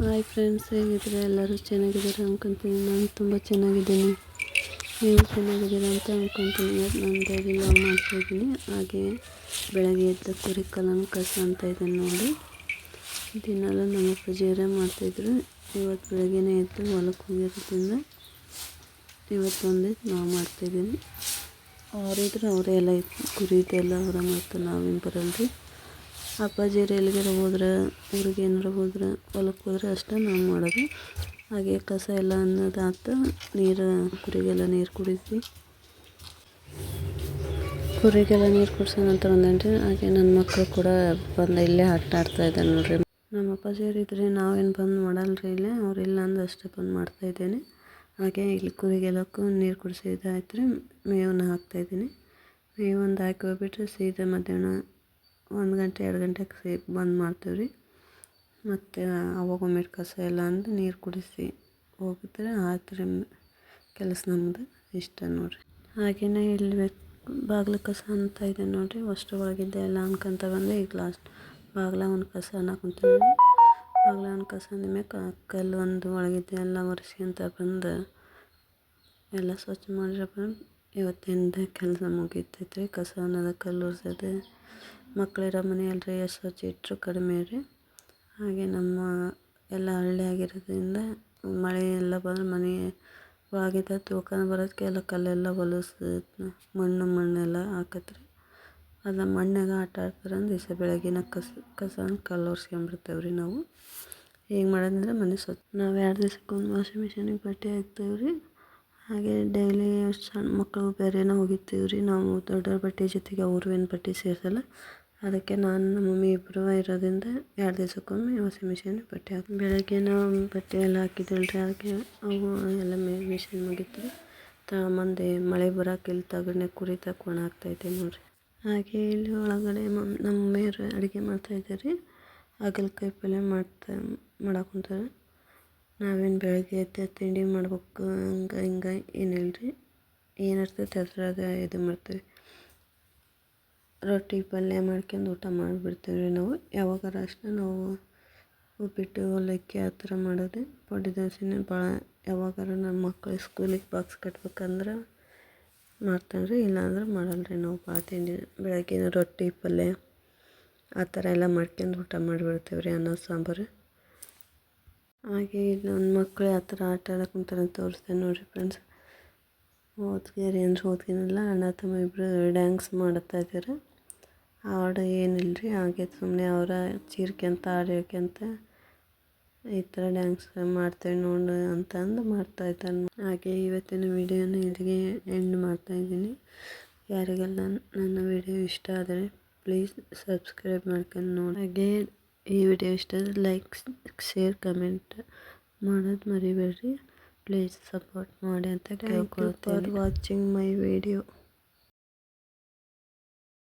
Hi friends ಹೇಗಿದ್ರೆ ಎಲ್ಲರೂ ಚೆನ್ನಾಗಿದ್ದಾರೆ ಅಂದ್ಕೊತೀನಿ ನಾನು ತುಂಬ ಚೆನ್ನಾಗಿದ್ದೀನಿ. ನೀವು ಚೆನ್ನಾಗಿದ್ದೀರಾ ಅಂತ ಅಂದ್ಕೊತೀನಿ ನಾನು ಡೈಲಿ ಲಾಗ್ ಮಾಡ್ತಾಯಿದ್ದೀನಿ ಹಾಗೆ ಬೆಳಗ್ಗೆ ಎದ್ದ ಕುರಿ ಕಲನ್ ಕಸ ಅಂತ ಇದ್ದೀನಿ ನೋಡಿ. ದಿನಾಲು ನಮ್ಮ ಅಪ್ಪಾಜಿಯವರೇ ಮಾಡ್ತಾಯಿದ್ರು ಇವತ್ತು ಬೆಳಗ್ಗೆನೇ ಎದ್ದು ಹೊಲಕ್ಕೆ ಹೋಗಿರೋದ್ರಿಂದ ಇವತ್ತು ಒಂದು ನಾವು ಮಾಡ್ತಾಯಿದ್ದೀನಿ ಅವರಿದ್ರೆ ಅವರೇ ಎಲ್ಲ ಕುರಿದೆಲ್ಲ ಅವರ ಮಾಡ್ತಾರೆ. ನಾವೇನು ಬರಲ್ರಿ ಅಪ್ಪಾಜಿಯರು ಎಲ್ಲಿಗಾರ ಹೋದ್ರೆ, ಊರಿಗೆ ಏನಾರ ಹೋದ್ರೆ ಹೊಲಕ್ಕೆ ಹೋದ್ರೆ ಅಷ್ಟೇ ನಾವು ಮಾಡೋದು. ಹಾಗೆ ಕಸ ಎಲ್ಲ ಅನ್ನೋದು ಆತು ನೀರು, ಕುರಿಗೆಲ್ಲ ನೀರು ಕುಡಿಸಿ. ಕುರಿಗೆಲ್ಲ ನೀರು ಕುಡಿಸೋ ನಂತರ ಒಂದೇನ್ರಿ ಹಾಗೆ ನನ್ನ ಮಕ್ಕಳು ಕೂಡ ಬಂದು ಇಲ್ಲೇ ಆಟ ಆಡ್ತಾ ಇದ್ದಾರೆ ನೋಡ್ರಿ. ನಮ್ಮ ಅಪ್ಪಾಜಿಯವ್ರು ಇದ್ರೆ ನಾವೇನು ಬಂದು ಮಾಡಲ್ರಿ ಇಲ್ಲೇ ಇಲ್ಲ ಅಂದ್ರೆ ಅಷ್ಟೇ ಬಂದು ಮಾಡ್ತಾಯಿದ್ದೇನೆ ಹಾಗೆ ಇಲ್ಲಿ ಕುರಿಗೆಲ್ಲಕ್ಕೂ ನೀರು ಕುಡಿಸಿದ್ದಾಯ್ತು ರೀ ಮೇವನ್ನ ಹಾಕ್ತಾಯಿದ್ದೀನಿ ಮೇವೊಂದು ಹಾಕಿ ಹೋಗ್ಬಿಟ್ರೆ ಸೀದಾ ಮಧ್ಯಾಹ್ನ ಒಂದು ಗಂಟೆ, ಎರಡು ಗಂಟೆಗೆ ಸೇ ಬಂದ್ ಮಾಡ್ತೀವಿ ರೀ. ಮತ್ತು ಅವಾಗ ಒಮ್ಮೆ ಕಸ ಎಲ್ಲ ಅಂದು ನೀರು ಕುಡಿಸಿ ಹೋಗಿದ್ರೆ ಆಯ್ತು ರೀ ಕೆಲಸ ನಮ್ಮದು ಇಷ್ಟ ನೋಡಿರಿ. ಹಾಗೆಯೇ ಇಲ್ಲಿ ಬಾಗಿಲು ಕಸ ಅಂತ ಇದೆ ನೋಡಿರಿ. ಅಷ್ಟು ಒಳಗಿದ್ದೆ ಎಲ್ಲ ಅನ್ಕೊಂತ ಬಂದೆ ಈಗ ಲಾಸ್ಟ್ ಬಾಗಿಲ ಒಂದು ಕಸ ಅನ್ನಕೊಂತೀನಿ ಬಾಗಿಲ ಒಂದು ಕಸ ಅಂದ್ಮ್ಯಾಕ ಕಲ್ಲು ಒಂದು ಒಳಗಿದ್ದೆ ಎಲ್ಲ ಒರೆಸ್ಕೊಂತ ಬಂದು ಎಲ್ಲ ಸ್ವಚ್ಛ ಮಾಡಿರಪ್ಪ ಇವತ್ತಿಂದ ಕೆಲಸ ಮುಗಿತೈತೆ ರೀ ಕಸ ಅನ್ನೋದು ಕಲ್ಲು ಒರೆಸೋದು. ಮಕ್ಕಳಿರೋ ಮನೆಯಲ್ರಿ ಎಷ್ಟು ಇಟ್ಟರು ಕಡಿಮೆ ರೀ. ಹಾಗೆ ನಮ್ಮ ಎಲ್ಲ ಹಳ್ಳಿ ಆಗಿರೋದ್ರಿಂದ ಮಳೆ ಎಲ್ಲ ಬಂದ್ರೆ ಮನೆ ಒಳಗಿದ್ದ ತೂಕನ ಬರೋದಕ್ಕೆ ಎಲ್ಲ ಕಲ್ಲೆಲ್ಲ ಹೊಲಸು, ಮಣ್ಣು ಮಣ್ಣೆಲ್ಲ ಹಾಕತ್ರಿ. ಅದು ಮಣ್ಣಾಗ ಆಟ ಆಡ್ತಾರೆ ಅಂದ್ರೆ ದಿವಸ ಬೆಳಗಿನ ಕಸ, ಕಸನ ಕಲ್ಲು ಒರ್ಸ್ಕೊಂಡ್ಬಿಡ್ತೇವೆ ರೀ ನಾವು. ಹೇಗೆ ಮಾಡೋದಂದ್ರೆ ಮನೆ ಸ್ವಚ್ಛ ನಾವು ಎರಡು ದಿವ್ಸಕ್ಕೊಂದು ವಾಷಿಂಗ್ ಮಿಷಿನಿಗೆ ಬಟ್ಟೆ ಹಾಕ್ತೇವೆ ರೀ ಹಾಗೆ ಡೈಲಿ ಸಣ್ಣ ಮಕ್ಕಳು ಬೇರೆನೇ ಹೋಗಿರ್ತೀವಿ ರೀ ನಾವು ದೊಡ್ಡವ್ರ ಬಟ್ಟೆ ಜೊತೆಗೆ ಅವ್ರವೇನು ಬಟ್ಟೆ ಸೇರಿಸಲ್ಲ. ಅದಕ್ಕೆ ನಾನು ನಮ್ಮ ಮಮ್ಮಿ ಇಬ್ಬರು ಇರೋದ್ರಿಂದ ಎರಡು ದಿವಸಕ್ಕೊಮ್ಮೆ ವಾಷಿಂಗ್ ಮಿಷಿನ್ ಬಟ್ಟೆ ಹಾಕಿ ಬೆಳಗ್ಗೆ ನಾವು ಬಟ್ಟೆ ಎಲ್ಲ ಹಾಕಿದ್ವಲ್ಲ ರೀ ಅದಕ್ಕೆ ಅವು ಎಲ್ಲ ಮಿಷಿನ್ ಮುಗೀತು. ತಗೊಂಬಂದು ಮಳೆ ಬರೋಕೆ ಇಲ್ಲಿ ತಗಡ್ನೆ ಕುರಿ ತಕೊಂಡು ಹಾಕ್ತೈತೆ ನೋಡಿರಿ. ಹಾಗೆ ಇಲ್ಲಿ ಒಳಗಡೆ ಮಮ್, ನಮ್ಮ ಮಮ್ಮಿಯವರು ಅಡುಗೆ ಮಾಡ್ತಾಯಿದ್ದಾರೆ ರೀ ಹಾಗಲಕಾಯಿ ಪಲ್ಯ ಮಾಡ್ತಾ ಮಾಡಾಕುಂತಾರೆ ನಾವೇನು ಬೆಳಗ್ಗೆ ಎದ್ದು ತಿಂಡಿ ಮಾಡ್ಬೇಕು, ಹಂಗೆ ಹಿಂಗೆ ಏನಿಲ್ಲ ರೀ ಏನಿರ್ತೈತೆ ಅದ್ರಾಗ ಇದು ಮಾಡ್ತೀವಿ. ರೊಟ್ಟಿ ಪಲ್ಯ ಮಾಡ್ಕೊಂಡು ಊಟ ಮಾಡಿಬಿಡ್ತೀವಿ ರೀ ನಾವು. ಯಾವಾಗಾರ ಅಷ್ಟೇ ನಾವು ಉಪ್ಪಿಟ್ಟು ಅವಲಕ್ಕಿ ಆ ಥರ ಮಾಡೋದು. ಪುಡಿ ದೋಸೆನೇ ಭಾಳ ಯಾವಾಗಾರ ನಮ್ಮ ಮಕ್ಕಳು ಸ್ಕೂಲಿಗೆ ಬಾಕ್ಸ್ ಕಟ್ಬೇಕಂದ್ರೆ ಮಾಡ್ತಾನೆ ರೀ. ಇಲ್ಲಾಂದ್ರೆ ಮಾಡಲ್ಲ ರೀ ನಾವು. ಭಾಳ ತಿಂಡಿ ಬೆಳಗ್ಗೆನ ರೊಟ್ಟಿ, ಪಲ್ಯ ಆ ಥರ ಎಲ್ಲ ಮಾಡ್ಕೊಂಡು ಊಟ ಮಾಡಿಬಿಡ್ತೇವೆ ರೀ ಅನ್ನ ಸಾಂಬಾರು. ಹಾಗೆ ನನ್ನ ಮಕ್ಕಳು ಆ ಥರ ಆಟ ಆಡಕ್ಕೆ ಕುಂತಾರೆ ಅಂತ ತೋರಿಸ್ತೇನೆ ನೋಡಿರಿ ಫ್ರೆಂಡ್ಸ್ ಓದ್ಗೇರಿ ಅಂದ್ರೆ ಓದ್ಗೇನಿಲ್ಲ ಅಣ್ಣ ತಮ್ಮ ಇಬ್ಬರು ಡ್ಯಾನ್ಸ್ ಮಾಡುತ್ತಾ ಇದ್ದಾರೆ. ಹಾಡು ಏನಿಲ್ಲ ರೀ ಹಾಗೆ ಸುಮ್ಮನೆ ಅವರ ಚೀರ್ಕ್ಯಂತ ಹಾಡು ಹೇಳ್ಕ್ಯಂತ ಈ ಥರ ಡ್ಯಾನ್ಸ್ ಮಾಡ್ತೇವೆ ನೋಡು ಅಂತಂದು ಮಾಡ್ತಾಯಿದ್ದಾನೆ ಹಾಗೆ ಇವತ್ತಿನ ವಿಡಿಯೋನ ಇಲ್ಲಿಗೆ ಎಂಡ್ ಮಾಡ್ತಾಯಿದ್ದೀನಿ ಯಾರಿಗೆಲ್ಲ ನನ್ನ ವಿಡಿಯೋ ಇಷ್ಟ ಆದರೆ ಪ್ಲೀಸ್ ಸಬ್ಸ್ಕ್ರೈಬ್ ಮಾಡ್ಕೊಂಡು ನೋಡಿ. ಹಾಗೆ ಈ ವಿಡಿಯೋ ಇಷ್ಟ ಆದರೆ ಲೈಕ್ ಶೇರ್ ಕಮೆಂಟ್ ಮಾಡೋದು ಮರಿಬೇಡ್ರಿ. ಪ್ಲೀಸ್ ಸಪೋರ್ಟ್ ಮಾಡಿ ಅಂತ ಕೇಳ್ಕೊಳ್ತೀನಿ. Watching my video